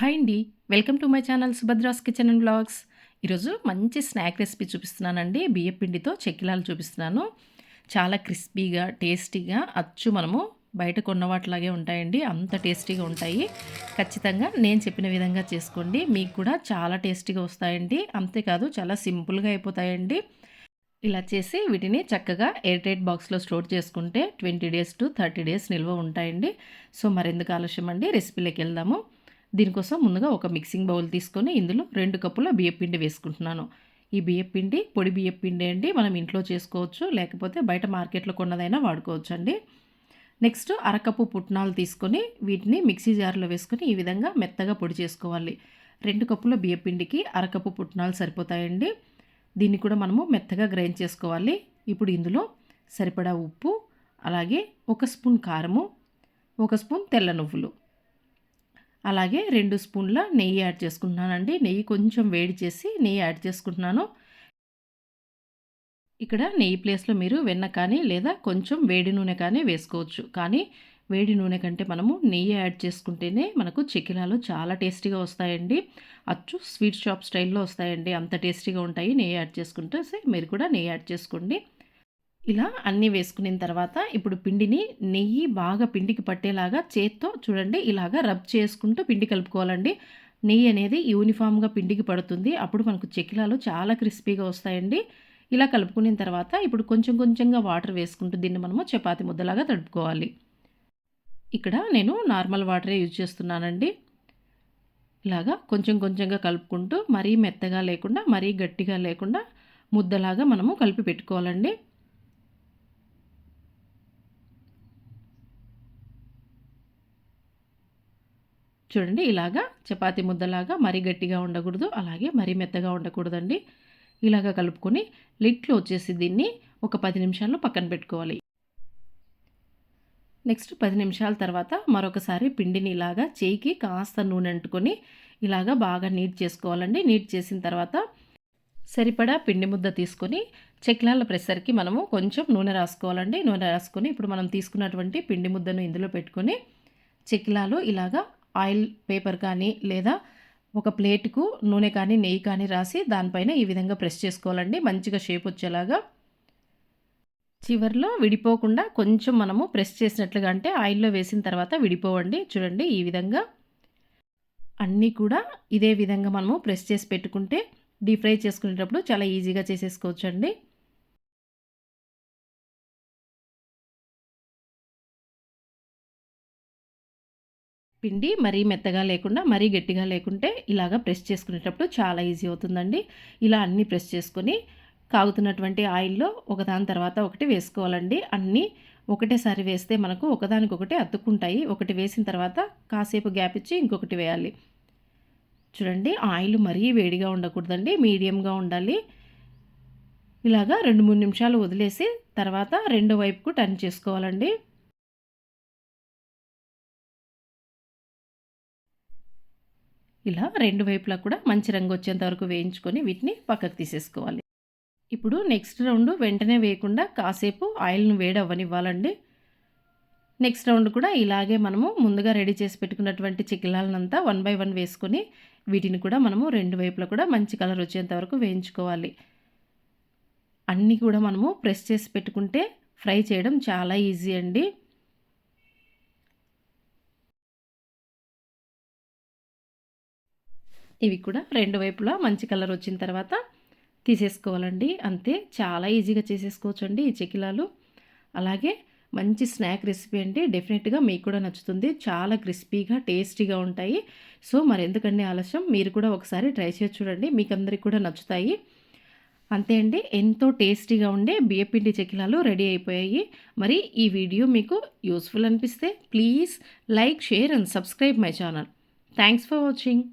Hi అండి. Welcome to my channel Subhadra's kitchen and blogs. ఈరోజు మంచి స్నాక్ రెసిపీ చూపిస్తున్నానండి. బియ్య పిండితో చెక్కిలాలు చూపిస్తున్నాను. చాలా క్రిస్పీగా టేస్టీగా అచ్చు మనము బయట కొన్న వాటిలాగే ఉంటాయండి. అంత టేస్టీగా ఉంటాయి. ఖచ్చితంగా నేను చెప్పిన విధంగా చేసుకోండి. మీకు కూడా చాలా టేస్టీగా వస్తాయండి. అంతేకాదు చాలా సింపుల్గా అయిపోతాయండి. ఇలా చేసి వీటిని చక్కగా ఎయిర్ టైట్ బాక్స్లో స్టోర్ చేసుకుంటే twenty days to thirty days నిల్వ ఉంటాయండి. సో మరెందుకు ఆలస్యం అండి రెసిపీలోకి వెళ్దాము. దీనికోసం ముందుగా ఒక మిక్సింగ్ బౌల్ తీసుకొని ఇందులో రెండు కప్పుల బియ్యపిండి వేసుకుంటున్నాను. ఈ బియ్యపిండి పొడి బియ్యపిండి అండి మనం ఇంట్లో చేసుకోవచ్చు లేకపోతే బయట మార్కెట్లో కొన్నదైనా వాడుకోవచ్చు అండి నెక్స్ట్ అరకప్పు పుట్నాలు తీసుకొని వీటిని మిక్సీ జార్లో వేసుకొని ఈ విధంగా మెత్తగా పొడి చేసుకోవాలి. రెండు కప్పుల బియ్యపిండికి అరకప్పు పుట్నాలు సరిపోతాయండి. దీన్ని కూడా మనము మెత్తగా గ్రైండ్ చేసుకోవాలి. ఇప్పుడు ఇందులో సరిపడా ఉప్పు అలాగే ఒక స్పూన్ కారము ఒక స్పూన్ తెల్ల నువ్వులు. అలాగే రెండు స్పూన్ల నెయ్యి యాడ్ చేసుకుంటున్నానండి. నెయ్యి కొంచెం వేడి చేసి నెయ్యి యాడ్ చేసుకుంటున్నాను. ఇక్కడ నెయ్యి ప్లేస్లో మీరు వెన్న కానీ లేదా కొంచెం వేడి నూనె కానీ వేసుకోవచ్చు. కానీ వేడి నూనె కంటే మనము నెయ్యి యాడ్ చేసుకుంటేనే మనకు చెక్కిలాలు చాలా టేస్టీగా వస్తాయండి. అచ్చు స్వీట్ షాప్ స్టైల్లో వస్తాయండి. అంత టేస్టీగా ఉంటాయి. నెయ్యి యాడ్ చేసుకుంటే మీరు కూడా నెయ్యి యాడ్ చేసుకోండి. ఇలా అన్నీ వేసుకున్న తర్వాత ఇప్పుడు పిండిని నెయ్యి బాగా పిండికి పట్టేలాగా చేత్తో చూడండి ఇలాగా రబ్ చేసుకుంటూ పిండి కలుపుకోవాలండి. నెయ్యి అనేది యూనిఫామ్గా పిండికి పడుతుంది. అప్పుడు మనకు చెక్కిలాలు చాలా క్రిస్పీగా వస్తాయండి. ఇలా కలుపుకున్న తర్వాత ఇప్పుడు కొంచెం కొంచెంగా వాటర్ వేసుకుంటూ దీన్ని మనము చపాతి ముద్దలాగా తడుపుకోవాలి. ఇక్కడ నేను నార్మల్ వాటరే యూజ్ చేస్తున్నానండి. ఇలాగా కొంచెం కొంచెంగా కలుపుకుంటూ మరీ మెత్తగా లేకుండా మరీ గట్టిగా లేకుండా ముద్దలాగా మనము కలిపి పెట్టుకోవాలండి. చూడండి ఇలాగా చపాతీ ముద్దలాగా మరీ గట్టిగా ఉండకూడదు అలాగే మరీ మెత్తగా ఉండకూడదండి. ఇలాగా కలుపుకొని లిట్లో వచ్చేసి దీన్ని ఒక పది నిమిషాల్లో పక్కన పెట్టుకోవాలి. నెక్స్ట్ పది నిమిషాల తర్వాత మరొకసారి పిండిని ఇలాగా చేయికి కాస్త నూనె అంటుకొని ఇలాగా బాగా నీట్ చేసుకోవాలండి. నీట్ చేసిన తర్వాత సరిపడా పిండి ముద్ద తీసుకొని చెక్లాల ప్రెషర్కి మనము కొంచెం నూనె రాసుకోవాలండి. నూనె రాసుకొని ఇప్పుడు మనం తీసుకున్నటువంటి పిండి ముద్దను ఇందులో పెట్టుకొని చెక్కిలాలు ఇలాగా ఆయిల్ పేపర్ కానీ లేదా ఒక ప్లేట్కు నూనె కానీ నెయ్యి కానీ రాసి దానిపైన ఈ విధంగా ప్రెస్ చేసుకోవాలండి. మంచిగా షేప్ వచ్చేలాగా. చివరిలో విడిపోకుండా కొంచెం మనము ప్రెస్ చేసినట్లుగా అంటే ఆయిల్లో వేసిన తర్వాత విడిపోవండి. చూడండి ఈ విధంగా. అన్నీ కూడా ఇదే విధంగా మనము ప్రెస్ చేసి పెట్టుకుంటే డీప్ ఫ్రై చేసుకునేటప్పుడు చాలా ఈజీగా చేసేసుకోవచ్చు పిండి మరీ మెత్తగా లేకుండా మరీ గట్టిగా లేకుంటే ఇలాగ ప్రెస్ చేసుకునేటప్పుడు చాలా ఈజీ అవుతుందండి. ఇలా అన్నీ ప్రెస్ చేసుకొని కాగుతున్నటువంటి ఆయిల్లో ఒకదాని తర్వాత ఒకటి వేసుకోవాలండి. అన్నీ ఒకటేసారి వేస్తే మనకు ఒకదానికొకటి అతుక్కుంటాయి. ఒకటి వేసిన తర్వాత కాసేపు గ్యాప్ ఇచ్చి ఇంకొకటి వేయాలి. చూడండి ఆయిల్ మరీ వేడిగా ఉండకూడదండి. మీడియంగా ఉండాలి. ఇలాగా రెండు మూడు నిమిషాలు వదిలేసి తర్వాత రెండో వైపుకు టర్న్ చేసుకోవాలండి. ఇలా రెండు వైపులా కూడా మంచి రంగు వచ్చేంత వరకు వేయించుకొని వీటిని పక్కకు తీసేసుకోవాలి. ఇప్పుడు నెక్స్ట్ రౌండ్ వెంటనే వేయకుండా కాసేపు ఆయిల్ను వేడవ్వనివ్వాలండి. నెక్స్ట్ రౌండ్ కూడా ఇలాగే మనము ముందుగా రెడీ చేసి పెట్టుకున్నటువంటి చికిలాలనంతా వన్ బై వన్ వేసుకొని వీటిని కూడా మనము రెండు వైపులా కూడా మంచి కలర్ వచ్చేంత వరకు వేయించుకోవాలి. అన్నీ కూడా మనము ప్రెస్ చేసి పెట్టుకుంటే ఫ్రై చేయడం చాలా ఈజీ అండి. ఇవి కూడా రెండు వైపులా మంచి కలర్ వచ్చిన తర్వాత తీసేసుకోవాలండి. అంతే చాలా ఈజీగా చేసేసుకోవచ్చు అండి ఈ చెకిలాలు. అలాగే మంచి స్నాక్ రెసిపీ అండి డెఫినెట్గా మీకు కూడా నచ్చుతుంది. చాలా క్రిస్పీగా టేస్టీగా ఉంటాయి. సో మరి ఎందుకండి ఆలస్యం? మీరు కూడా ఒకసారి ట్రై చేసి చూడండి. మీకు అందరికి కూడా నచ్చుతాయి. అంతే అండి ఎంతో టేస్టీగా ఉండే బియ్యపిండి చెకిలాలు రెడీ అయిపోయాయి. మరి ఈ వీడియో మీకు యూస్ఫుల్ అనిపిస్తే please like share and subscribe my channel. Thanks for watching.